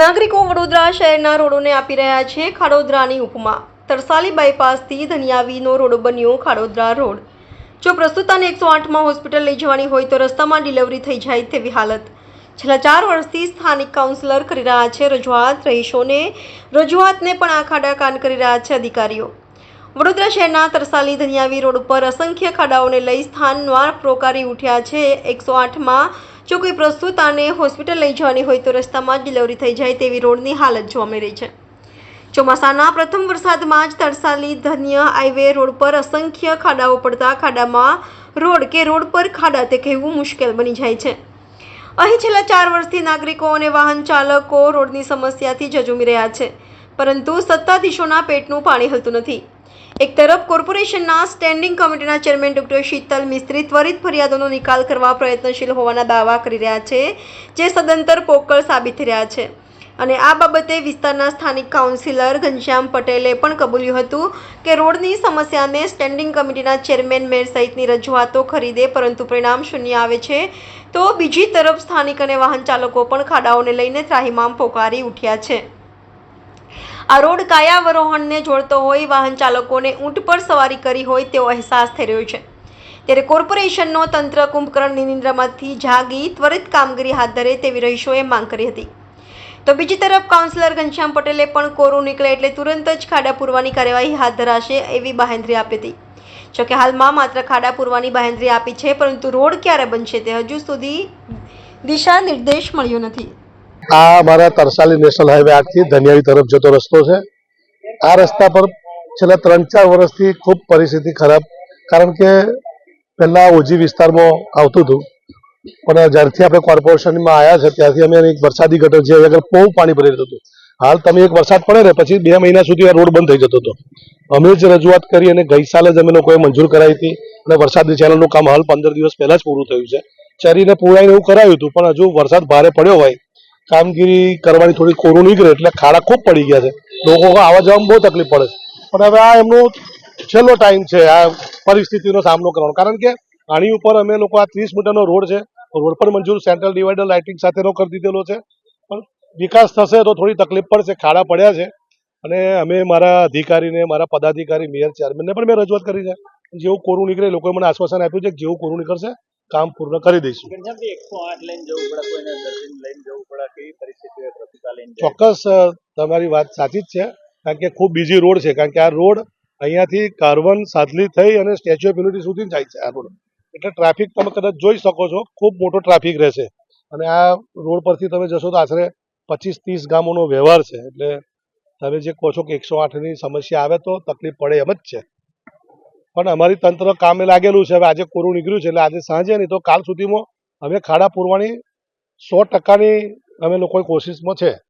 નાગરિકો વડોદરા શહેરના રોડોને આપી રહ્યા છે ખાડોદરાની ઉપમા. તરસાલી બાયપાસથી ધનિયાવીનો રોડ બન્યો ખાડોદરા રોડ. જો પ્રસ્તુતાને એકસો આઠમાં હોસ્પિટલ લઈ જવાની હોય તો રસ્તામાં ડિલિવરી થઈ જાય તેવી હાલત. છેલ્લા ચાર વર્ષથી સ્થાનિક કાઉન્સિલર કરી રહ્યા છે રજૂઆત. રહીશોને રજૂઆતને પણ આ ખાડા કાન કરી રહ્યા છે અધિકારીઓ. વડોદરા શહેરના તરસાલી ધનિયાવી રોડ ઉપર અસંખ્ય ખાડાઓને લઈ સ્થાનવાર પ્રોકારી ઉઠ્યા છે. એકસો આઠમાં જો કોઈ પ્રસ્તુતાને હોસ્પિટલ લઈ જવાની હોય તો રસ્તામાં જ ડિલિવરી થઈ જાય તેવી રોડની હાલત જોવા મળી છે. ચોમાસાના પ્રથમ વરસાદમાં જ તરસાલી, ધન્ય હાઈવે રોડ પર અસંખ્ય ખાડાઓ પડતા ખાડામાં રોડ કે રોડ પર ખાડા તે કહેવું મુશ્કેલ બની જાય છે. અહીં છેલ્લા ચાર વર્ષથી નાગરિકો અને વાહન ચાલકો રોડની સમસ્યાથી જજુમી રહ્યા છે, પરંતુ સત્તાધીશોના પેટનું પાણી હલતું નથી. એક તરફ કોર્પોરેશનના સ્ટેન્ડિંગ કમિટીના ચેરમેન ડોક્ટર શીતલ મિસ્ત્રી ત્વરિત ફરિયાદોનો નિકાલ કરવા પ્રયત્નશીલ હોવાના દાવા કરી રહ્યા છે, જે સદંતર પોકળ સાબિત રહ્યા છે. અને આ બાબતે વિસ્તારના સ્થાનિક કાઉન્સિલર ઘનશ્યામ પટેલે પણ કબૂલ્યું હતું કે રોડની સમસ્યાને સ્ટેન્ડિંગ કમિટીના ચેરમેન મેયર સહિતની રજૂઆતો ખરીદે પરંતુ પરિણામ શૂન્ય આવે છે, તો બીજી તરફ સ્થાનિક અને વાહન ચાલકો પણ ખાડાઓને લઈને ત્રાહિમામ પોકારી ઉઠ્યા છે. આ રોડ કાયાવરોહણને જોડતો હોય, વાહન ચાલકોને ઊંટ પર સવારી કરી હોય તેવો અહેસાસ થઈ રહ્યો છે. ત્યારે કોર્પોરેશનનો તંત્ર કુંભકર્ણની નિંદ્રામાંથી જાગી ત્વરિત કામગીરી હાથ ધરે તેવી રહીશોએ માંગ કરી હતી. તો બીજી તરફ કાઉન્સિલર ઘનશ્યામ પટેલે પણ કોરું નીકળે એટલે તુરંત જ ખાડા પૂરવાની કાર્યવાહી હાથ ધરાશે એવી બાહેંધરી આપી હતી. જોકે હાલમાં માત્ર ખાડા પૂરવાની બાહેંધરી આપી છે, પરંતુ રોડ ક્યારે બનશે તે હજુ સુધી દિશા નિર્દેશ મળ્યો નથી. આ અમારા તરસાલી નેશનલ હાઈવે આઠથી ધનિયાવી તરફ જતો રસ્તો છે. આ રસ્તા પર છેલ્લા ત્રણ ચાર વર્ષથી ખૂબ પરિસ્થિતિ ખરાબ, કારણ કે પહેલા ઓજી વિસ્તારમાં આવતું હતું. પણ જ્યારથી આપણે કોર્પોરેશનમાં આવ્યા છે, ત્યારથી અમે એક વરસાદી ગટર જે આગળ બહુ પાણી ભરી રહ્યું હતું. હાલ તમે એક વરસાદ પડે ને, પછી બે મહિના સુધી આ રોડ બંધ થઈ જતો હતો. અમે જ રજૂઆત કરી અને ગઈ સાલે જ અમે લોકોએ મંજૂર કરાવી હતી અને વરસાદી ચેનલનું કામ હાલ પંદર દિવસ પહેલાં જ પૂરું થયું છે. ચરીને પૂરાઈને એવું કરાયું હતું, પણ હજુ વરસાદ ભારે પડ્યો હોય કામગીરી કરવાની થોડી કોરું નીકળે એટલે ખાડા ખૂબ પડી ગયા છે. લોકો આવવા જવામાં બહુ તકલીફ પડે છે. પણ હવે આ એમનો છેલ્લો ટાઈમ છે, આ પરિસ્થિતિનો સામનો કરવાનો. કારણ કે આની ઉપર અમે લોકો આ ત્રીસ મીટરનો રોડ છે રોડ પર મંજૂર સેન્ટ્રલ ડિવાઈડર લાઇટિંગ સાથેનો કરી દીધેલો છે. પણ વિકાસ થશે તો થોડી તકલીફ પડશે, ખાડા પડ્યા છે. અને અમે મારા અધિકારીને, મારા પદાધિકારી મેયર ચેરમેનને પણ મેં રજૂઆત કરી છે. જેવું કોરું નીકળે લોકોએ મને આશ્વાસન આપ્યું છે કે જેવું કોરું નીકળશે, કામ પૂર્ણ કરી દઈશું. ચોક્કસ તમારી વાત સાચી જ છે. કારણ કે ખૂબ બીજી રોડ છે. કારણ કે આ રોડ અહીંયાથી કાર્બન સાદલી થઈ અને સ્ટેચ્યુ ઓફ યુનિટી સુધી જાય છે આ રોડ. એટલે ટ્રાફિક તમે કદાચ જોઈ શકો છો. ખૂબ મોટો ટ્રાફિક રહેશે. અને આ રોડ પરથી તમે જશો તો આશરે પચીસ ત્રીસ ગામોનો વ્યવહાર છે. એટલે તમે જે કહો છો કે એકસો આઠની સમસ્યા આવે તો તકલીફ પડે એમ જ છે. પણ અમારી તંત્ર કામે લાગેલું છે. હવે આજે કોરું નીકળ્યું છે. એટલે આજે સાંજે નહીં તો કાલ સુધીમાં અમે ખાડા પૂરવાની સો ટકાની અમે લોકોએ કોશિશમાં છે.